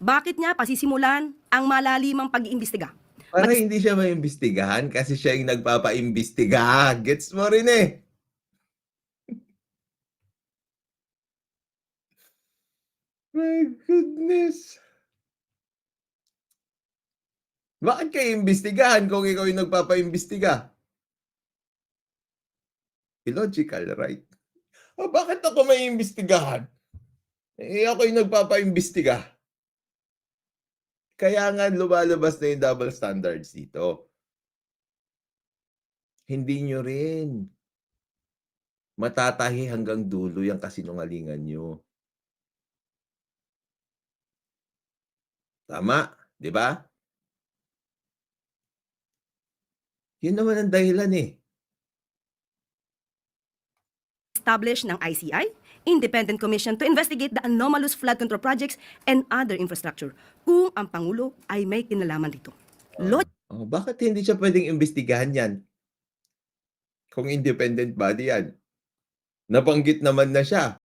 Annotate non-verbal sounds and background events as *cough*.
Bakit niya pasisimulan ang malalimang pag-iimbestiga? Para Mag- hindi siya maimbestigahan kasi siya yung nagpapaimbestiga. Gets mo rin eh. *laughs* My goodness. Bakit kayo imbestigahan kung ikaw yung nagpapaimbestiga? Illogical, right? O bakit ako may imbestigahan? Eh, ako yung nagpapaimbestiga. Kaya nga lumalabas na yung double standards dito. Hindi nyo rin matatahi hanggang dulo yung kasinungalingan nyo. Tama, di ba? Yun naman ang dahilan eh. Establish ng ICI, Independent Commission to investigate the anomalous flood control projects and other infrastructure kung ang Pangulo ay may kinalaman dito. Lo- Oh, bakit hindi siya pwedeng imbestigahan yan? Kung independent body yan. Nabanggit naman na siya.